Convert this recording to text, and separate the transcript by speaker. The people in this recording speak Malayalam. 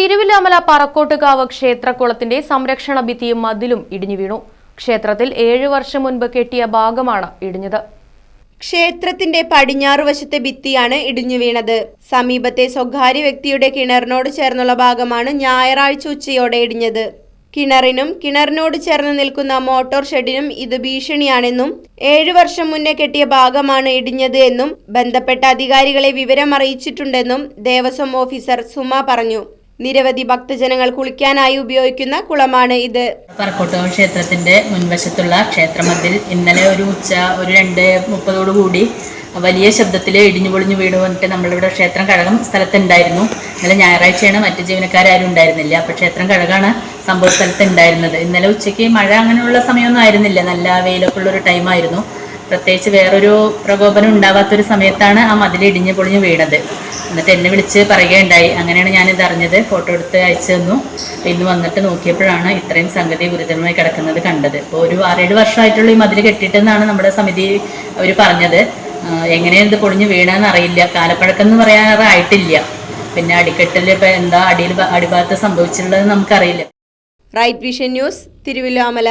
Speaker 1: തിരുവിലാമല പറക്കോട്ടുകാവ് ക്ഷേത്രക്കുളത്തിന്റെ സംരക്ഷണ ഭിത്തിയും മതിലും ഇടിഞ്ഞു വീണു. ക്ഷേത്രത്തിൽ ഏഴു വർഷം മുൻപ് കെട്ടിയ ഭാഗമാണ് ഇടിഞ്ഞത്.
Speaker 2: ക്ഷേത്രത്തിന്റെ പടിഞ്ഞാറ് വശത്തെ ഭിത്തിയാണ് ഇടിഞ്ഞു വീണത്. സമീപത്തെ സ്വകാര്യ വ്യക്തിയുടെ കിണറിനോട് ചേർന്നുള്ള ഭാഗമാണ് ഞായറാഴ്ച ഉച്ചയോടെ ഇടിഞ്ഞത്. കിണറിനും കിണറിനോട് ചേർന്ന് നിൽക്കുന്ന മോട്ടോർ ഷെഡിനും ഇത് ഭീഷണിയാണെന്നും ഏഴു വർഷം മുന്നേ കെട്ടിയ ഭാഗമാണ് ഇടിഞ്ഞത് എന്നും ബന്ധപ്പെട്ട അധികാരികളെ വിവരം അറിയിച്ചിട്ടുണ്ടെന്നും ദേവസ്വം ഓഫീസർ സുമ പറഞ്ഞു. നിരവധി ഭക്തജനങ്ങൾ കുളിക്കാനായി ഉപയോഗിക്കുന്ന കുളമാണ് ഇത്.
Speaker 3: പറക്കോട്ടോ ക്ഷേത്രത്തിന്റെ മുൻവശത്തുള്ള ക്ഷേത്രമതിൽ ഇന്നലെ ഒരു ഉച്ച ഒരു രണ്ട് മുപ്പതോടു കൂടി വലിയ ശബ്ദത്തിൽ ഇടിഞ്ഞു പൊളിഞ്ഞു വീട് വന്നിട്ട് നമ്മളിവിടെ ക്ഷേത്രം കഴകം സ്ഥലത്തുണ്ടായിരുന്നു. ഇന്നലെ ഞായറാഴ്ചയാണ് മറ്റു ജീവനക്കാരും ഉണ്ടായിരുന്നില്ല. അപ്പോൾ ക്ഷേത്രം കഴകാണ് സംഭവ സ്ഥലത്ത് ഉണ്ടായിരുന്നത്. ഇന്നലെ ഉച്ചയ്ക്ക് മഴ അങ്ങനെയുള്ള സമയമൊന്നും ആയിരുന്നില്ല. നല്ല വെയിലൊക്കെ ഉള്ള ഒരു ടൈമായിരുന്നു പ്രത്യേകിച്ച് വേറൊരു പ്രകോപനം ഉണ്ടാവാത്തൊരു സമയത്താണ് ആ മതിൽ ഇടിഞ്ഞു പൊളിഞ്ഞു വീണത്. എന്നിട്ട് എന്നെ വിളിച്ച് പറയുകയുണ്ടായി. അങ്ങനെയാണ് ഞാനിത് അറിഞ്ഞത്. ഫോട്ടോ എടുത്ത് അയച്ചു തന്നു. ഇന്ന് വന്നിട്ട് നോക്കിയപ്പോഴാണ് ഇത്രയും സംഗതി ഗുരുതരമായി കിടക്കുന്നത് കണ്ടത്. ഇപ്പോൾ ഒരു ആറേഴ് വർഷമായിട്ടുള്ള ഈ മതിൽ കെട്ടിയിട്ടെന്നാണ് നമ്മുടെ സമിതി അവർ പറഞ്ഞത്. എങ്ങനെയാണ് ഇത് പൊളിഞ്ഞു വീണെന്ന് അറിയില്ല. കാലപ്പഴക്കം എന്ന് പറയാറായിട്ടില്ല. പിന്നെ അടിക്കെട്ടിൽ ഇപ്പം എന്താ അടിയിൽ അടിഭാഗത്ത് സംഭവിച്ചിട്ടുള്ളത് നമുക്കറിയില്ല.
Speaker 2: Right vision news Thiruvilwamala.